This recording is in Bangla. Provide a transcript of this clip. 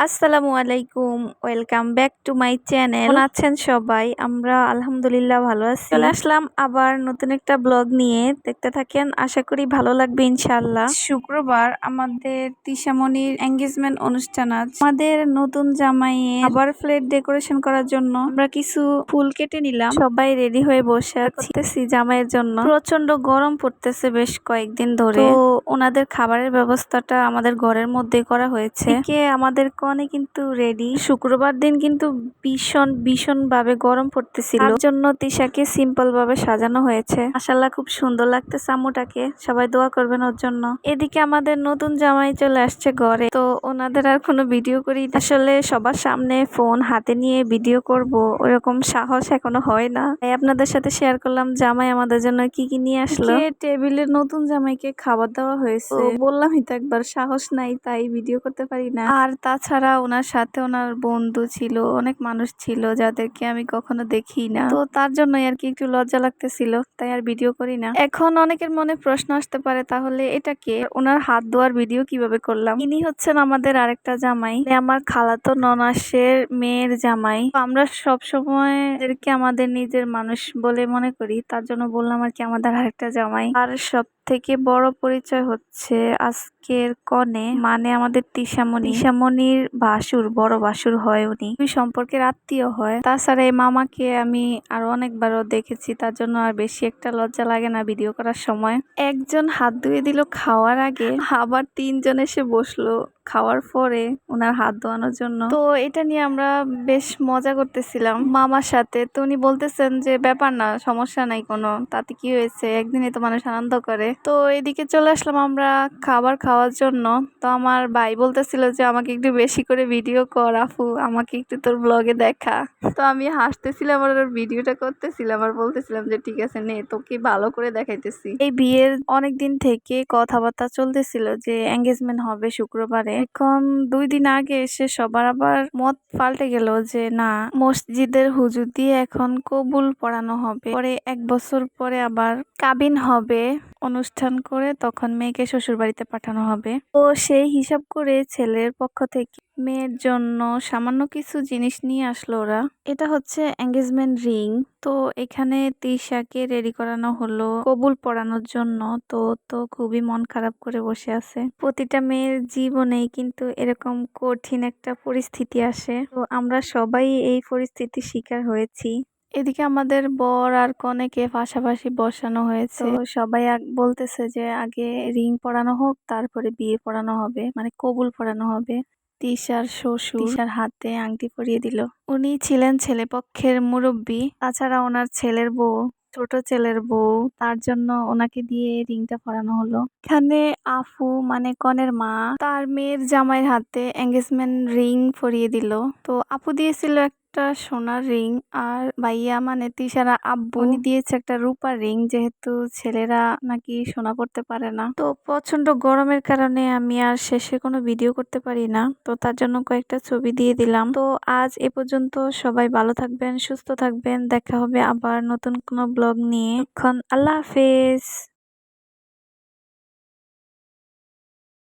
আসসালামু আলাইকুম welcome back to my channel. আছেন সবাই? আমরা আলহামদুলিল্লাহ ভালো আছি। চলে আসলাম আবার নতুন একটা ব্লগ নিয়ে। দেখতে থাকেন আশা করি ভালো লাগবে ইনশাল্লাহ শুক্রবার আমাদের তিশামণির এঙ্গেজমেন্ট অনুষ্ঠান আছে আমাদের নতুন জামাইয়ে আবার ফ্লেট ডেকোরেশন করার জন্য আমরা কিছু ফুল কেটে নিলাম। সবাই রেডি হয়ে বসে আছি। জামাইয়ের জন্য। প্রচণ্ড গরম পড়তেছে বেশ কয়েকদিন ধরে। তো ওনাদের খাবারের ব্যবস্থাটা আমাদের ঘরের মধ্যে করা হয়েছে। কে আমাদের কনে কিন্তু রেডি শুক্রবার দিন কিন্তু ভীষণ ভীষণ ভাবে গরম পড়তেছিল। তার জন্য তিশাকে সিম্পল ভাবে সাজানো হয়েছে। মাসাল্লাহ খুব সুন্দর লাগতেছে আম্মুটাকে। সবাই দোয়া করবেন ওর জন্য। এদিকে আমাদের নতুন জামাই চলে আসছে ঘরে। তো ওনাদের আর কোনো ভিডিও করি আসলে সবার সামনে ফোন হাতে নিয়ে ভিডিও করব। ওরকম সাহস এখনও হয় না। তাই আপনাদের সাথে শেয়ার করলাম জামাই আমাদের জন্য কি কি নিয়ে আসলো। টেবিলে নতুন জামাইকে খাবার দেওয়া হয়েছে। বললামই তো একবার সাহস নাই তাই ভিডিও করতে পারি না। আর তাছাড়া তাছাড়া ওনার সাথে ওনার বন্ধু ছিল, অনেক মানুষ ছিল যাদেরকে আমি কখনো দেখি না। তো তার জন্যই আর কি একটু লজ্জা লাগতেছিল, তাই আর ভিডিও করি না। এখন অনেকের মনে প্রশ্ন আসতে পারে, তাহলে এটা কে? ওনার হাত ধোয়ার ভিডিও কীভাবে করলাম? ইনি হচ্ছেন আমাদের আরেকটা জামাই। আমার খালাতো ননাসের মেয়ের জামাই। আমরা সব সময় এদেরকে আমাদের নিজের মানুষ বলে মনে করি, তার জন্য বললাম আর কি আমাদের আরেকটা জামাই। আর সব থেকে বড় পরিচয় হচ্ছে আজকের কনে মানে আমাদের তিশামণি। তিশামণির বাসুর, বড় বাসুর হয় উনি। দুই সম্পর্কের আত্মীয় হয়। তাছাড়া এই মামাকে আমি আরও অনেকবারও দেখেছি, তার জন্য আর বেশি একটা লজ্জা লাগে না ভিডিও করার সময়। একজন হাত ধুয়ে দিল খাওয়ার আগে, আবার তিনজন এসে বসল। খাওয়ার পরে ওনার হাত ধোয়ানোর জন্য। তো এটা নিয়ে আমরা বেশ মজা করতেছিলাম। মামার সাথে তো উনি বলতেছেন যে ব্যাপার না সমস্যা নাই কোনো। তাতে কি হয়েছে? একদিনে তো মানুষ আনন্দ করে। তো এদিকে চলে আসলাম আমরা খাবার খাওয়ার জন্য। তো আমার ভাই বলতেছিল যে আমাকে একটু বেশি করে ভিডিও কর আফু আমাকে একটু তোর ব্লগে দেখা। তো আমি হাসতেছিলাম আর ওর ভিডিওটা করতেছিলাম আর বলতেছিলাম যে ঠিক আছে নে তোকে ভালো করে দেখাইতেছি। এই বিয়ের অনেক দিন থেকে কথাবার্তা চলতেছিল যে এঙ্গেজমেন্ট হবে শুক্রবারে। এখন দুই দিন আগে এসে সবার আবার মত পাল্টে গেল যে, না, মসজিদের হুজুর দিয়ে এখন কবুল পড়ানো হবে। পরে এক বছর পরে আবার কাবিন হবে, অনুষ্ঠান করে তখন মেয়েকে শ্বশুর বাড়িতে পাঠানো হবে। তো সেই হিসাব করে ছেলের পক্ষ থেকে মেয়ের জন্য সামান্য কিছু জিনিস নিয়ে আসলো ওরা। এটা হচ্ছে এঙ্গেজমেন্ট রিং তো এখানে তিশাকে রেডি করানো হলো কবুল পড়ানোর জন্য। তো তো খুবই মন খারাপ করে বসে আছে। প্রতিটা মেয়ের জীবনেই কিন্তু এরকম কঠিন একটা পরিস্থিতি আসে। তো আমরা সবাই এই পরিস্থিতির শিকার হয়েছি। এদিকে আমাদের বর আর কনেকে পাশাপাশি বসানো হয়েছে। সবাই বলতেছে যে আগে রিং পরানো হোক, তারপরে বিয়ে পড়ানো হবে। মানে কবুল পড়ানো হবে। তিশার শ্বশুর তিশার হাতে আংটি পরিয়ে দিল। উনি ছিলেন ছেলেপক্ষের মুরব্বী তাছাড়া ওনার ছেলের বউ ছোট ছেলের বউ তার জন্য ওনাকে দিয়ে রিংটা পরানো হলো। এখানে আফু মানে কনের মা তার মেয়ের জামাইয়ের হাতে এঙ্গেজমেন্ট রিং পরিয়ে দিল। তো আপু দিয়েছিল একটা সোনার রিং আর ভাইয়া মানে তিশারা আব্বু উনি দিয়েছে একটা রূপার রিং যেহেতু ছেলেরা নাকি সোনা পড়তে পারে না। তো প্রচণ্ড গরমের কারণে আমি আর শেষে কোনো ভিডিও করতে পারি না। তো তার জন্য কয়েকটা ছবি দিয়ে দিলাম। তো আজ এ পর্যন্ত সবাই ভালো থাকবেন সুস্থ থাকবেন। দেখা হবে আবার নতুন কোনো ব্লগ নিয়ে। এখন আল্লাহ হাফেজ।